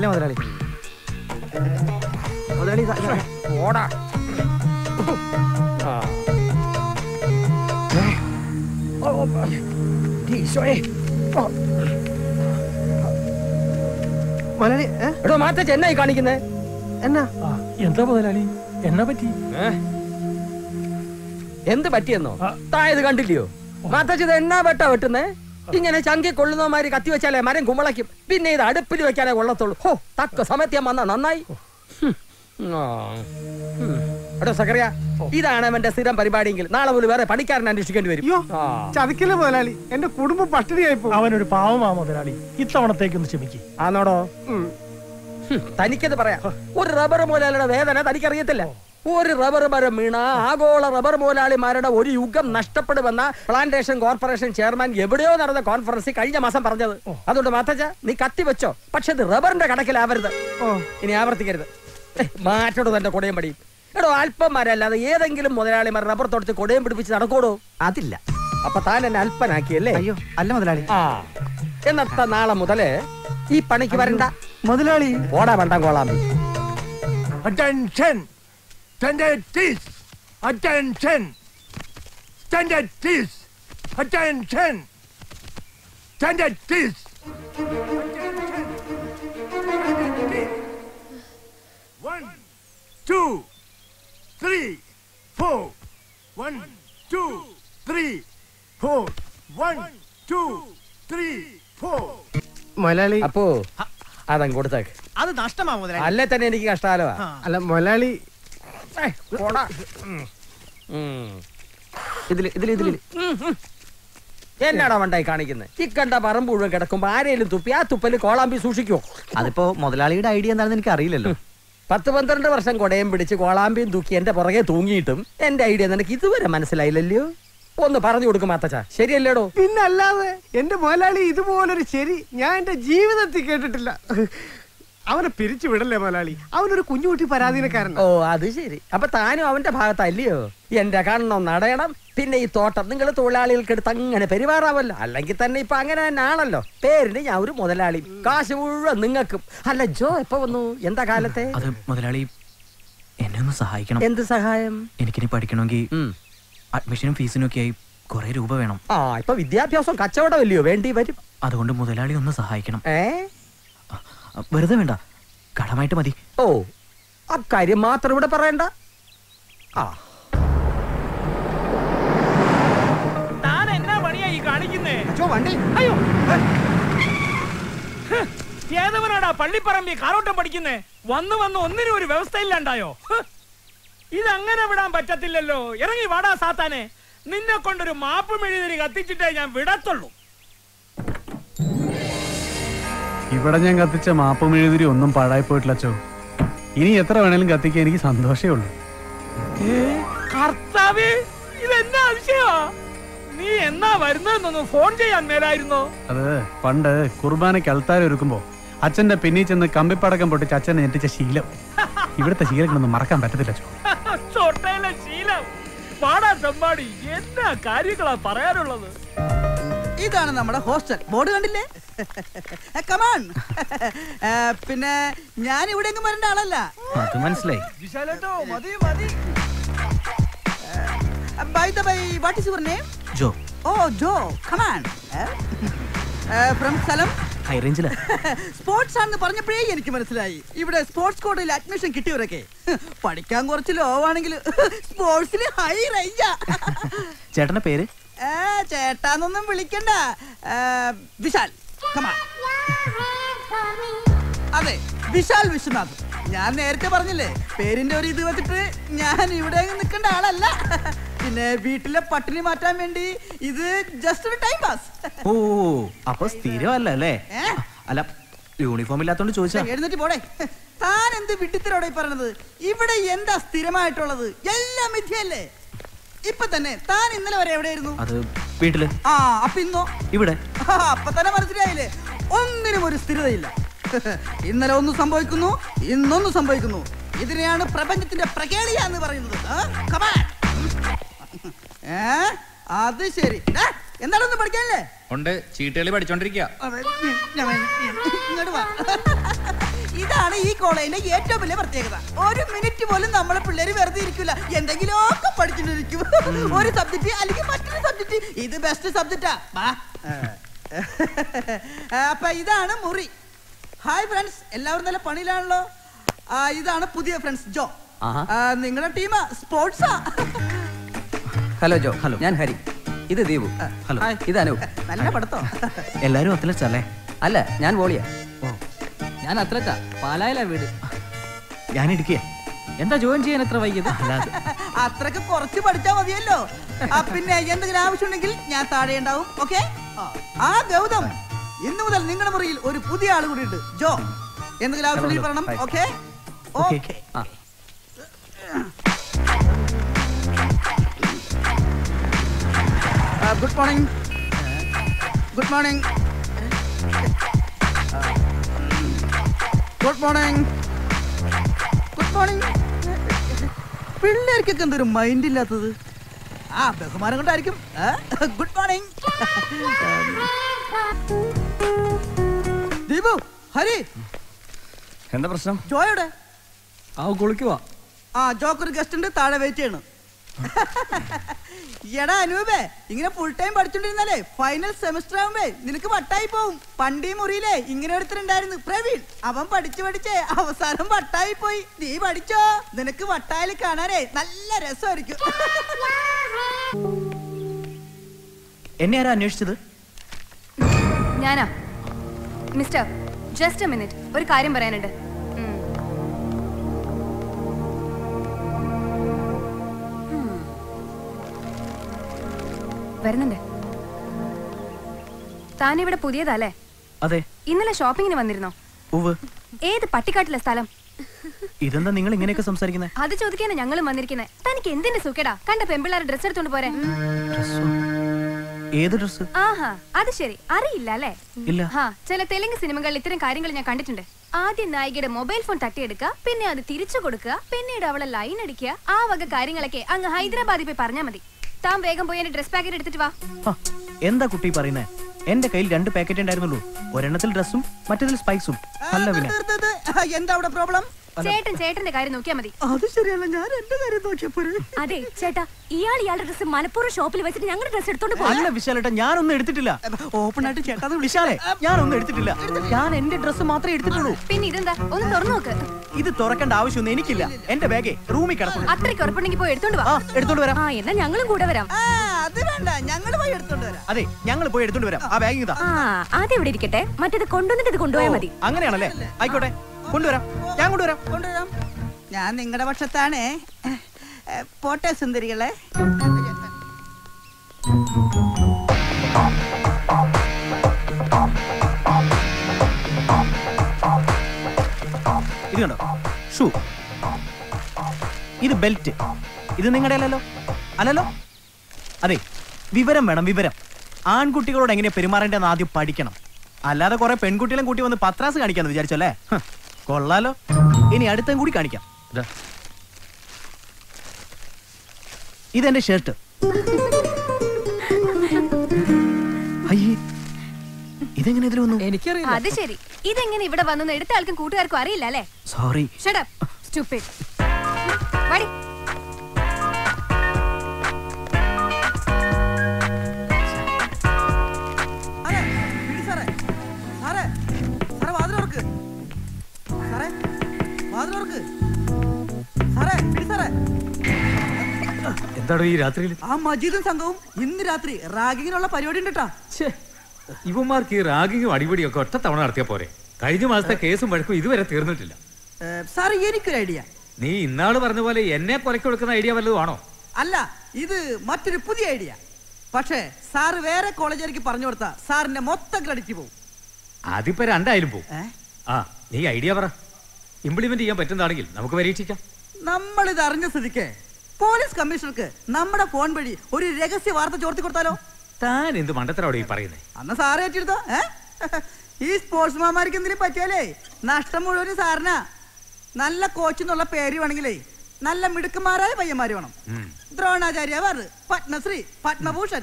ഇല്ല മുതലാളി? മുതലാളി. ഓടാ. മുതലാളി എടോ കാണിക്കുന്നേ? എന്നാ? എന്താ മുതലാളി? എന്നാ പറ്റി? എന്ത് പറ്റിയെന്നോ? താഴെ തായത് കണ്ടില്ലയോ? മാത്തച്ചത് എന്നാ വെട്ടാ വെട്ടുന്നേ? ഇങ്ങനെ ചങ്കി കൊള്ളുന്നമാര് കത്തി വെച്ചാലേ മരം കുമ്പളയ്ക്കും. പിന്നെ ഇത് അടുപ്പിൽ വെക്കാനേ കൊള്ളത്തുള്ളൂ. ഹോ തക്ക സമയത്ത് വന്ന വന്നാ നന്നായി. എടോ സക്കറിയ ഇതാണ് അവന്റെ സ്ഥിരം പരിപാടിയെങ്കിൽ. നാളെ മുതൽ വേറെ പണിക്കാരൻ അന്വേഷിക്കേണ്ടി വരും. ചതിക്കൽ. മുതലാളി? എന്റെ കുടുംബം പട്ടിണിയായി പോകും. അവനൊരു പാവമാ മുതലാളി. ഇത്തവണത്തേക്കൊന്ന് ക്ഷമിക്കും. ആന്നോടോ? ഹും, തനിക്കത് പറയാം. ഒരു റബ്ബർ മുതലാളിയുടെ വേദന തനിക്കറിയത്തില്ല. ഒരു റബ്ബർ മരം വീണ ആഗോള റബ്ബർ മുതലാളിമാരുടെ ഒരു യുഗം നഷ്ടപ്പെടുമെന്ന പ്ലാന്റേഷൻ കോർപ്പറേഷൻ ചെയർമാൻ എവിടെയോ നടന്ന കോൺഫറൻസിൽ കഴിഞ്ഞ മാസം പറഞ്ഞത്. അതുകൊണ്ട് മാത്തച്ച നീ കത്തി വെച്ചോ. പക്ഷെ ഇത് റബ്ബറിന്റെ കടക്കിലാവരുത് ഓ. ഇനി ആവർത്തിക്കരുത്. മാറ്റോട് തന്നെ കൊടയും പടിയും എടോ അല്പന്മാരല്ലാതെ ഏതെങ്കിലും മുതലാളിമാർ റബ്ബർ തൊടുത്ത് കൊടയും പിടിപ്പിച്ച് നടക്കൂടോ അതില്ല. അപ്പൊ താൻ എന്നെ അല്പനാക്കിയല്ലേ അയ്യോ അല്ല മുതലാളി. ആ. എന്നത്ത നാളെ മുതൽ ഈ പണിക്ക് വരണ്ട. മുതലാളി. ഓടാ വേണ്ട കോളാമ്പി Attention! Standard this! Attention! Standard this! Attention! Standard this! One, two, three, four. One, two, three, four. One, two, three, four. മുതലാളി അപ്പോ അതങ്ങോട്ടേക്ക് കൊടുത്തേക്ക് അത് നഷ്ടമാ മുതലാളി അല്ലേ തന്നെ എനിക്ക് കഷ്ടാലോ അല്ല മുതലാളി ഇതിൽ ഇതിൽ ഇതിൽ എന്നാടാ വണ്ടായി കാണിക്കുന്നത് ഈ കണ്ട പറമ്പ് മുഴുവൻ കിടക്കുമ്പോ ആരേലും തുപ്പി ആ തുപ്പൽ കോളാമ്പി സൂക്ഷിക്കോ? അതിപ്പോ മുതലാളിയുടെ ഐഡിയ എന്താണെന്ന് എനിക്ക് അറിയില്ലല്ലോ പത്ത് പന്ത്രണ്ട് വർഷം കൊടയും പിടിച്ച് കോളാമ്പിയും തൂക്കി എന്റെ പുറകെ തൂങ്ങിയിട്ടും എന്റെ ഐഡിയ നിനക്ക് ഇതുവരെ മനസ്സിലായില്ലല്ലോ? ഒന്ന് പറഞ്ഞു കൊടുക്കും മാത്തച്ച ശരിയല്ലേടോ? പിന്നല്ലാതെ എന്റെ മുതലാളി ഇതുപോലൊരു ശരി ഞാൻ എന്റെ ജീവിതത്തിൽ കേട്ടിട്ടില്ല. അവനെ പിരിച്ചു വിടല്ലേ മലയാളി അവനൊരു കുഞ്ഞുകുട്ടി പരാധീനക്കാരൻ ഓ അത് ശരി. അപ്പൊ താനും അവന്റെ ഭാഗത്തല്ലയോ? എന്റെ കണ്ണം നടയണം. പിന്നെ ഈ തോട്ടം നിങ്ങൾ തൊഴിലാളികൾക്ക് എടുത്ത് അങ്ങനെ പെരുമാറാമല്ലോ അല്ലെങ്കിൽ തന്നെ ഇപ്പൊ അങ്ങനെ തന്നെ ആണല്ലോ. പേരിന് ഞാൻ ഒരു മുതലാളി. കാശ് മുഴുവൻ നിങ്ങൾക്കും. അല്ല ജോ എപ്പോ വന്നു? എന്താ കാലത്തെ? അത് മുതലാളി എന്നെ ഒന്ന് സഹായിക്കണം. എന്ത് സഹായം? എനിക്കിനി പഠിക്കണമെങ്കിൽ. അഡ്മിഷനും ഫീസിനും ഒക്കെ ആയി കുറെ രൂപ വേണം. ആ ഇപ്പൊ വിദ്യാഭ്യാസം കച്ചവടമല്ലയോ? വേണ്ടി വരും. അതുകൊണ്ട് മുതലാളി ഒന്ന് സഹായിക്കണം. ഏ? അ, അ, വെറുതെ വേണ്ട. കടമായിട്ട് മതി. ഓ അക്കാര്യം മാത്രം ഇവിടെ പറയണ്ട. ആ. താൻ എന്നാ പണിയാ ഈ കാണിക്കുന്നേ? വണ്ടി. അയ്യോ. ഏതവനാടാ പള്ളിപ്പറമ്പി കാറോട്ടം പഠിക്കുന്നേ? വന്ന് വന്ന് ഒന്നിനും ഒരു വ്യവസ്ഥയില്ലാണ്ടായോ? ഇതങ്ങനെ വിടാൻ പറ്റത്തില്ലല്ലോ. ഇറങ്ങി വാടാ സാത്താനെ. നിന്നെ കൊണ്ടൊരു മാപ്പ് മെഴുതിരി കത്തിച്ചിട്ടേ ഞാൻ വിടത്തുള്ളൂ. ഇവിടെ ഞാൻ കത്തിച്ച മാപ്പും എഴുതിരി ഒന്നും പാഴായി പോയിട്ടില്ല അച്ചോ. ഇനി എത്ര വേണേലും കത്തിക്കാൻ എനിക്ക് സന്തോഷമേ ഉള്ളൂ. കർത്താവേ ഇതെന്നാ നീ എന്നാ വരുന്നതെന്നൊന്ന് ഫോൺ ചെയ്യാൻ മേലായിരുന്നോ? അത് പണ്ട് കുർബാനയ്ക്ക് അൽത്താരം ഒരുക്കുമ്പോ അച്ഛന്റെ പിന്നിൽ ചെന്ന് കമ്പിപ്പടക്കം പൊട്ടിച്ച് അച്ഛനെ ഞെട്ടിച്ച ശീലം. ഇവിടുത്തെ ശീലങ്ങളൊന്നും മറക്കാൻ പറ്റത്തില്ല ചൊട്ടയിലെ ശീലം. പാടാ ചെമ്പാടി എന്നാ കാര്യങ്ങളാ പറയാനുള്ളത്? ഇതാണ് നമ്മുടെ ഹോസ്റ്റൽ. ബോർഡ് കണ്ടില്ലേ? കമാൺ പിന്നെ ഞാൻ ഇവിടെ എങ്ങും വരേണ്ട ആളല്ല. അത് മനസ്സിലായി. By the by what is your name Jo. Oh Jo. Come on from സ്ഥലം? ഹൈ റേഞ്ചില സ്പോർട്സ് ആണെന്ന് പറഞ്ഞപ്പോഴേ എനിക്ക് മനസ്സിലായി. ഇവിടെ സ്പോർട്സ് കോട്ടയിൽ അഡ്മിഷൻ കിട്ടിയവരൊക്കെ. പഠിക്കാൻ കുറച്ച് ലോ ആണെങ്കിൽ സ്പോർട്സിൽ ഹൈ റേഞ്ചാ ചേട്ടന്റെ പേര്? ചേട്ടാന്നൊന്നും വിളിക്കണ്ട. വിശാൽ അതെ വിശാൽ വിശ്വനാഥ്. ഞാൻ നേരത്തെ പറഞ്ഞില്ലേ പേരിന്റെ ഒരു ഇത് വെച്ചിട്ട് ഞാൻ ഇവിടെ നിൽക്കേണ്ട ആളല്ല. പിന്നെ വീട്ടിലെ പട്ടിണി മാറ്റാൻ വേണ്ടി ഇത് ജസ്റ്റ് ഒരു ടൈം പാസ് ഓ അപ്പൊ സ്ഥിരമല്ല അല്ലേ? അല്ല യൂണിഫോം ഇല്ലാത്തോണ്ട് ചോദിച്ചാ എഴുന്നേറ്റ് പോടെ. താൻ എന്ത് വിട്ടിത്തരോടെ പറയണത്? ഇവിടെ എന്താ സ്ഥിരമായിട്ടുള്ളത്? എല്ലാം മിഥ്യല്ലേ ഇപ്പൊ തന്നെ. താൻ ഇന്നലെ വരെ എവിടെയായിരുന്നു? അത് വീട്ടിൽ. ആ അപ്പൊ ഇന്നോ? ഇവിടെ. അപ്പൊ തന്നെ മനസ്സിലായില്ലേ? ഒന്നിനും ഒരു സ്ഥിരതയില്ല. ഇന്നലെ ഒന്ന് സംഭവിക്കുന്നു ഇന്നൊന്ന് സംഭവിക്കുന്നു. ഇതിനെയാണ് പ്രപഞ്ചത്തിന്റെ പ്രകേളിയ എന്ന് പറയുന്നത്. ഏ അത് ശരി. എന്താണൊന്നും പഠിക്കാനല്ലേ? ഉണ്ട്. ചീട്ടുകളി പഠിച്ചോണ്ടിരിക്കുക ഇങ്ങോട്ട് വാ. ഇതാണ് ഈ കോളേജിന്റെ ഏറ്റവും വലിയ പ്രത്യേകത. ഒരു മിനിറ്റ് പോലും നമ്മളെ പിള്ളേര് വെറുതെ ഇരിക്കില്ല എന്തെങ്കിലുമൊക്കെ പഠിച്ചിട്ടിരിക്കും ഒരു സബ്ജക്ട് അല്ലെങ്കിൽ മറ്റൊരു സബ്ജക്ട് ഇത് ബെസ്റ്റ് സബ്ജക്റ്റാ വാ അപ്പൊ ഇതാണ് മുറി. ഹായ് ഫ്രണ്ട്സ് എല്ലാവരും നല്ല പണിയിലാണല്ലോ? ഇതാണ് പുതിയ ഫ്രണ്ട്സ് ജോ. നിങ്ങളുടെ ടീം സ്പോർട്സാ ഹലോ ജോ. ഹലോ ഞാൻ ഹരി. ഇത് ദീപു. ഹലോ. ഹായ്, ഇത് അനൂപ് നല്ല പടത്തോ എല്ലാരും അത്ലറ്റ്സ് അല്ലേ? അല്ല ഞാൻ വോളിയ. ഞാൻ അത്രക്ക പാലായല വീട്. ഞാൻ ഇടുക്കിയ എന്താ ജോയിൻ ചെയ്യാൻ എത്ര വൈകിയത്? അല്ലാതെ. അത്രയ്ക്ക് കുറച്ച് പഠിച്ചാ മതിയല്ലോ. പിന്നെ എന്തെങ്കിലും ആവശ്യമുണ്ടെങ്കിൽ ഞാൻ താഴെ ഉണ്ടാവും. ഓക്കെ? ആ ഗൗതം. ഇന്നു മുതൽ നിങ്ങളുടെ മുറിയിൽ ഒരു പുതിയ ആൾ കൂടി ഉണ്ട്. ജോ എന്തെങ്കിലും ആവശ്യമുണ്ടെങ്കിൽ പറയണം okay? Okay. Good morning. Good morning. Good morning good morning പിള്ളേർക്കൊക്കെ എന്തൊരു മൈൻഡ് ഇല്ലാത്തത്? ആ ബഹുമാനം കൊണ്ടായിരിക്കും. Good morning Deepu Hari. എന്താ പ്രശ്നം? ജോയോടെ? ആ കുളിക്കുവാ ആ ജോക്കൊരു ഗസ്റ്റ് ഉണ്ട് താഴെ വെയിറ്റ് ചെയ്യണം. എടാ അനൂപേ ഇങ്ങനെ ഫുൾ ടൈം പഠിച്ചോണ്ടിരുന്നാലേ ഫൈനൽ സെമിസ്റ്റർ ആവുമ്പേ നിനക്ക് വട്ടായി പോവും. പണ്ടീ മുറിയിലേ ഇങ്ങനെ ഒരുത്തരുണ്ടായിരുന്നു പ്രവീൺ അവൻ പഠിച്ചു പഠിച്ചേ അവസാനം വട്ടായി പോയി. നീ പഠിച്ചോ? നിനക്ക് വട്ടായിൽ കാണാനേ നല്ല രസമായിരിക്കും. എന്നെ ആരാ അന്വേഷിച്ചത്? ഞാനാ. മിസ്റ്റർ ജസ്റ്റ് എ മിനിറ്റ് ഒരു കാര്യം പറയാനുണ്ട്. വരുന്നുണ്ട്. താൻ ഇവിടെ പുതിയതല്ലേ? അതെ. ഇന്നലെ ഷോപ്പിങ്ങിന് വന്നിരുന്നോ? ഏത് പട്ടിക്കാട്ടിലെ സ്ഥലം? ഇതെന്താ നിങ്ങൾ ഇങ്ങനെയൊക്കെ സംസാരിക്കുന്നത് അത് ചോദിക്കാനാ ഞങ്ങളും വന്നിരിക്കുന്നത് തനിക്ക് എന്തിന്റെ സുഖേടാ? കണ്ട പെമ്പിള്ളാരെ ഡ്രസ് എടുത്തോണ്ട് പോരെ. ഏത് ഡ്രസ് ആഹാ അത് ശരി. അറിയില്ല അല്ലേ? ഇല്ല. ഹാ ചില തെലുങ്ക് സിനിമകളിൽ ഇത്തരം കാര്യങ്ങൾ ഞാൻ കണ്ടിട്ടുണ്ട്. ആദ്യം നായികയുടെ മൊബൈൽ ഫോൺ തട്ടിയെടുക്കുക പിന്നെ അത് തിരിച്ചു കൊടുക്കുക പിന്നീട് അവളെ ലൈൻ അടിക്കുക ആ വക കാര്യങ്ങളൊക്കെ അങ്ങ് ഹൈദരാബാദിൽ പോയി പറഞ്ഞാൽ മതി. താൻ വേഗം പോയി എന്റെ ഡ്രസ് പാക്കറ്റ് എടുത്തിട്ട് വാ. എന്താ കുട്ടി പറയുന്നേ? എന്റെ കയ്യിൽ രണ്ട് പാക്കറ്റ് ഉണ്ടായിരുന്നുള്ളൂ. ഒരെണ്ണത്തിൽ ഡ്രസ്സും മറ്റേതിൽ സ്പൈസും പിന്നെ എന്താ അവിടെ പ്രോബ്ലം ചേട്ടൻ ചേട്ടന്റെ കാര്യം നോക്കിയാ മതി. അത് ശരിയല്ല ഞാൻ എന്റെ കാര്യം നോക്കിയപ്പോഴേ അതെ ചേട്ടാ ഇയാൾ ഇയാളുടെ ഡ്രസ് മനഃപൂർവം ഷോപ്പിൽ വെച്ചിട്ട് ഞങ്ങളുടെ ഡ്രസ് എടുത്തോണ്ട് പോയി? അല്ല വിശാലേട്ടാ ഞാനൊന്നും എടുത്തിട്ടില്ല. ഓപ്പൺ ആയിട്ട് ചേട്ടാ വിശാലെ ഞാനൊന്നും എടുത്തിട്ടില്ല. ഞാൻ എന്റെ ഡ്രസ് മാത്രമേ എടുത്തിട്ടുള്ളൂ. പിന്നെ ഇതെന്താ? ഒന്ന് തുറന്നു നോക്ക്. ഇത് തുറക്കേണ്ട ആവശ്യമൊന്നും എനിക്കില്ല. എന്റെ ബാഗേ റൂമിൽ കിടക്കുന്നു അത്രയ്ക്ക് ഉറപ്പുണ്ടെങ്കിൽ പോയി എടുത്തോണ്ട് വാ. എടുത്തോണ്ട് വരാം. ആ എന്നാ ഞങ്ങളും കൂടെ വരാം. ആ അത് വേണ്ട ഞങ്ങൾ പോയി എടുത്തോണ്ട് വരാം. അതെ ഞങ്ങൾ പോയി എടുത്തോണ്ട് വരാം. ആ ബാഗ് ഇതാ. ആ ആദ്യം ഇവിടെ ഇരിക്കട്ടെ. മറ്റേത് കൊണ്ടുവന്നിട്ട് ഇത് കൊണ്ടുപോയാൽ മതി. അങ്ങനെയാണല്ലേ? ആയിക്കോട്ടെ. കൊണ്ടുവരാം. ഞാൻ കൊണ്ടുവരാം. കൊണ്ടുവരാം. ഞാൻ നിങ്ങളുടെ പക്ഷത്താണേ. പോട്ടെ സുന്ദരികളെ. ഇത് കണ്ടോ? ഷൂ. ഇത് ബെൽറ്റ്. ഇത് നിങ്ങളുടെ അല്ലല്ലോ? അല്ലല്ലോ? അതെ വിവരം വേണം വിവരം. ആൺകുട്ടികളോട് എങ്ങനെ പെരുമാറേണ്ടതെന്ന് ആദ്യം പഠിക്കണം. അല്ലാതെ കുറെ പെൺകുട്ടികളും കൂട്ടി വന്ന് പത്രാസ് കാണിക്കാന്ന് വിചാരിച്ചല്ലേ കൊള്ളാലോ. ഇനി അടുത്തും കൂടി കാണിക്കാം. ഇതെന്റെ ഷർട്ട് അയ്യേ ഇതെങ്ങനെ ഇതിൽ വന്നു? എനിക്കറിയില്ല. അത് ശരി. ഇതെങ്ങനെ ഇവിടെ വന്നു എടുത്ത ആൾക്കും കൂട്ടുകാർക്കും അറിയില്ല അല്ലേ? Sorry shut up stupid. വാടി. അതെ പിടി സാറേ. സാറേ സാറേ വാതിലോർക്ക് എന്താടോ ഈ രാത്രിയിൽ? ആ മജീദും സംഘവും ഇന്ന് രാത്രി റാഗിങ്ങിനുള്ള പരിപാടി ഉണ്ട് കേട്ടാ ഇവന്മാർക്ക് ഈ റാഗിങ്ങും അടിപൊളിയും ഒക്കെ ഒറ്റ തവണ നടത്തിയ പോരെ. കഴിഞ്ഞ മാസത്തെ കേസും വഴക്കും ഇതുവരെ തീർന്നിട്ടില്ല. സാറേ എനിക്കൊരു ഐഡിയ. നീ ഇന്നാൾ പറഞ്ഞ പോലെ എന്നെ പുറക്കി കൊടുക്കുന്ന ഐഡിയ വല്ലതും ആണോ? അല്ല ഇത് മറ്റൊരു പുതിയ ഐഡിയ. പക്ഷേ സാറ് വേറെ കോളേജിലേക്ക് പറഞ്ഞു കൊടുത്താ സാറിന്റെ മൊത്തം ക്രെഡിറ്റ് പോകും അതിപ്പോ രണ്ടായാലും പോകും ആ നീ ഐഡിയ പറ. ഇംപ്ലിമെന്റ് ചെയ്യാൻ പറ്റുന്നതാണെങ്കിൽ നമുക്ക് പരീക്ഷിക്കാം. നമ്മൾ ഇത് അറിഞ്ഞ സ്ഥിതിക്ക് പോലീസ് കമ്മീഷണർക്ക് നമ്മുടെ ഫോൺ വഴി ഒരു രഹസ്യ വാർത്ത ചോർത്തി കൊടുത്താലോ? താൻ എന്ത് മണ്ടത്തരോടെ ഈ പറയുന്നത് അന്ന് സാറേ ഏറ്റെടുത്തോ ഈ സ്പോർട്സ് മാമാർക്ക് എന്തിനും പറ്റിയാലേ? നഷ്ടം മുഴുവൻ സാറിനാ. നല്ല കോച്ച് എന്നുള്ള പേര് വേണമെങ്കിലേ നല്ല മിടുക്കന്മാരായ പയ്യന്മാര് വേണം. ദ്രോണാചാര്യ പത്മശ്രീ പത്മഭൂഷൺ.